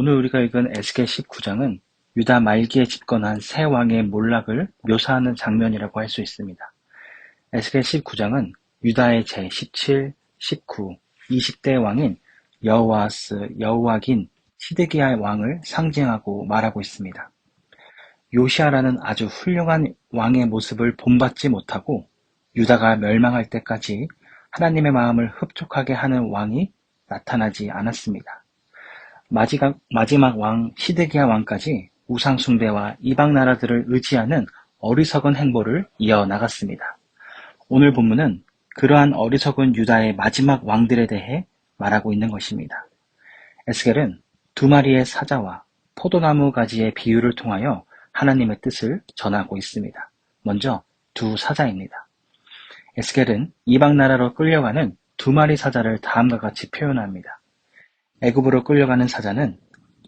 오늘 우리가 읽은 에스겔 19장은 유다 말기에 집권한 새 왕의 몰락을 묘사하는 장면이라고 할 수 있습니다. 에스겔 19장은 유다의 제17, 19, 20대 왕인 여호와스, 여호와긴, 시드기야 왕을 상징하고 말하고 있습니다. 요시아라는 아주 훌륭한 왕의 모습을 본받지 못하고 유다가 멸망할 때까지 하나님의 마음을 흡족하게 하는 왕이 나타나지 않았습니다. 마지막, 마지막 왕 시드기야 왕까지 우상 숭배와 이방 나라들을 의지하는 어리석은 행보를 이어나갔습니다. 오늘 본문은 그러한 어리석은 유다의 마지막 왕들에 대해 말하고 있는 것입니다. 에스겔은 두 마리의 사자와 포도나무 가지의 비유를 통하여 하나님의 뜻을 전하고 있습니다. 먼저 두 사자입니다. 에스겔은 이방 나라로 끌려가는 두 마리 사자를 다음과 같이 표현합니다. 애굽으로 끌려가는 사자는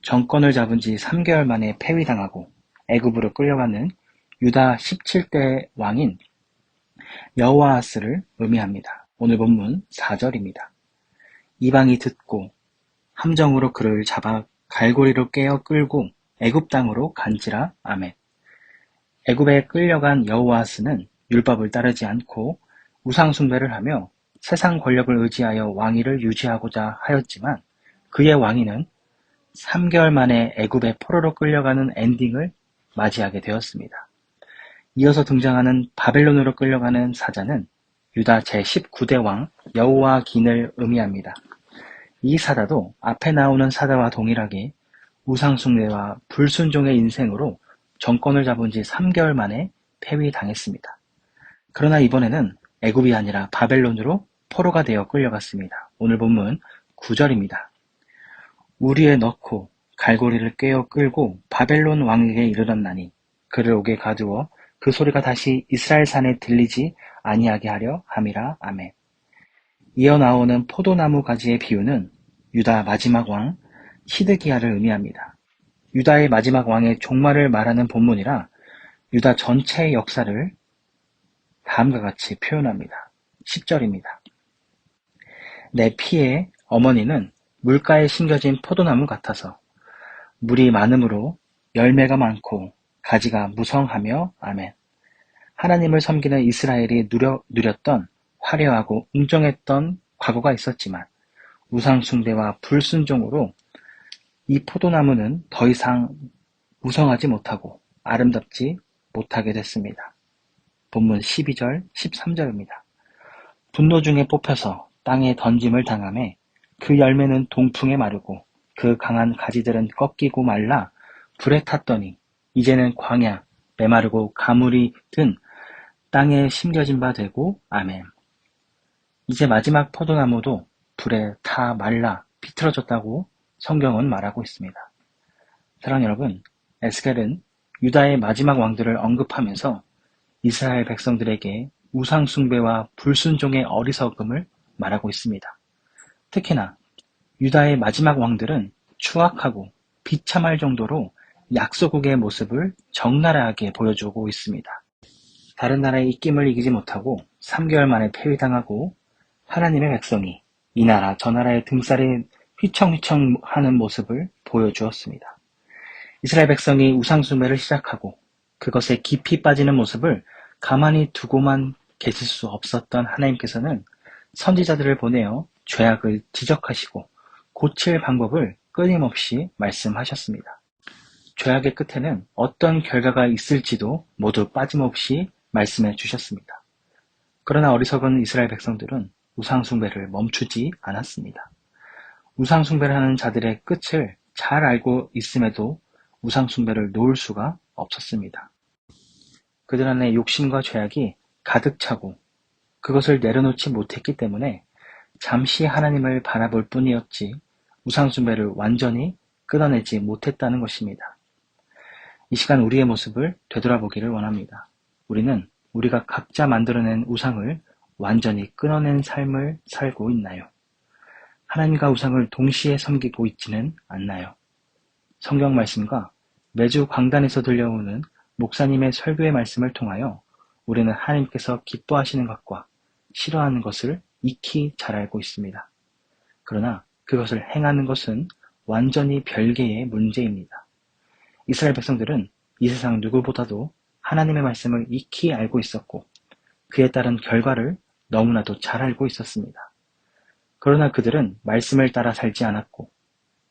정권을 잡은 지 3개월 만에 폐위당하고 애굽으로 끌려가는 유다 17대 왕인 여호와스를 의미합니다. 오늘 본문 4절입니다. 이방이 듣고 함정으로 그를 잡아 갈고리로 깨어 끌고 애굽 땅으로 간지라 아멘. 애굽에 끌려간 여호와스는 율법을 따르지 않고 우상 숭배를 하며 세상 권력을 의지하여 왕위를 유지하고자 하였지만 그의 왕위는 3개월 만에 애굽의 포로로 끌려가는 엔딩을 맞이하게 되었습니다. 이어서 등장하는 바벨론으로 끌려가는 사자는 유다 제19대 왕 여호와 긴을 의미합니다. 이 사자도 앞에 나오는 사자와 동일하게 우상숭배와 불순종의 인생으로 정권을 잡은 지 3개월 만에 폐위당했습니다. 그러나 이번에는 애굽이 아니라 바벨론으로 포로가 되어 끌려갔습니다. 오늘 본문 9절입니다. 우리에 넣고 갈고리를 꿰어 끌고 바벨론 왕에게 이르렀나니 그를 옥에 가두어 그 소리가 다시 이스라엘 산에 들리지 아니하게 하려 함이라 아멘. 이어 나오는 포도나무 가지의 비유는 유다 마지막 왕 시드기야를 의미합니다. 유다의 마지막 왕의 종말을 말하는 본문이라 유다 전체의 역사를 다음과 같이 표현합니다. 10절입니다. 내 피에 어머니는 물가에 심겨진 포도나무 같아서 물이 많음으로 열매가 많고 가지가 무성하며 아멘. 하나님을 섬기는 이스라엘이 누려, 누렸던 화려하고 웅정했던 과거가 있었지만 우상 숭배와 불순종으로 이 포도나무는 더 이상 무성하지 못하고 아름답지 못하게 됐습니다. 본문 12절, 13절입니다. 분노 중에 뽑혀서 땅에 던짐을 당함에 그 열매는 동풍에 마르고 그 강한 가지들은 꺾이고 말라 불에 탔더니 이제는 광야, 메마르고 가물이 든 땅에 심겨진 바 되고 아멘. 이제 마지막 포도나무도 불에 타 말라 비틀어졌다고 성경은 말하고 있습니다. 사랑 여러분, 에스겔은 유다의 마지막 왕들을 언급하면서 이스라엘 백성들에게 우상숭배와 불순종의 어리석음을 말하고 있습니다. 특히나 유다의 마지막 왕들은 추악하고 비참할 정도로 약소국의 모습을 적나라하게 보여주고 있습니다. 다른 나라의 입김을 이기지 못하고 3개월 만에 폐위당하고 하나님의 백성이 이 나라 저 나라의 등살이 휘청휘청 하는 모습을 보여주었습니다. 이스라엘 백성이 우상숭배를 시작하고 그것에 깊이 빠지는 모습을 가만히 두고만 계실 수 없었던 하나님께서는 선지자들을 보내어 죄악을 지적하시고 고칠 방법을 끊임없이 말씀하셨습니다. 죄악의 끝에는 어떤 결과가 있을지도 모두 빠짐없이 말씀해 주셨습니다. 그러나 어리석은 이스라엘 백성들은 우상숭배를 멈추지 않았습니다. 우상숭배를 하는 자들의 끝을 잘 알고 있음에도 우상숭배를 놓을 수가 없었습니다. 그들 안에 욕심과 죄악이 가득 차고 그것을 내려놓지 못했기 때문에 잠시 하나님을 바라볼 뿐이었지 우상숭배를 완전히 끊어내지 못했다는 것입니다. 이 시간 우리의 모습을 되돌아보기를 원합니다. 우리는 우리가 각자 만들어낸 우상을 완전히 끊어낸 삶을 살고 있나요? 하나님과 우상을 동시에 섬기고 있지는 않나요? 성경 말씀과 매주 광단에서 들려오는 목사님의 설교의 말씀을 통하여 우리는 하나님께서 기뻐하시는 것과 싫어하는 것을 익히 잘 알고 있습니다. 그러나 그것을 행하는 것은 완전히 별개의 문제입니다. 이스라엘 백성들은 이 세상 누구보다도 하나님의 말씀을 익히 알고 있었고 그에 따른 결과를 너무나도 잘 알고 있었습니다. 그러나 그들은 말씀을 따라 살지 않았고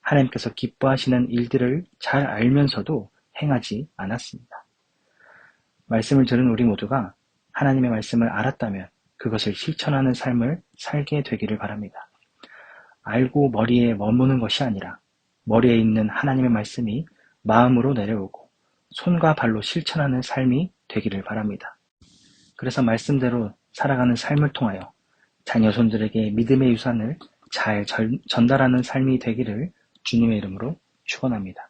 하나님께서 기뻐하시는 일들을 잘 알면서도 행하지 않았습니다. 말씀을 들은 우리 모두가 하나님의 말씀을 알았다면 그것을 실천하는 삶을 살게 되기를 바랍니다. 알고 머리에 머무는 것이 아니라 머리에 있는 하나님의 말씀이 마음으로 내려오고 손과 발로 실천하는 삶이 되기를 바랍니다. 그래서 말씀대로 살아가는 삶을 통하여 자녀손들에게 믿음의 유산을 잘 전달하는 삶이 되기를 주님의 이름으로 축원합니다.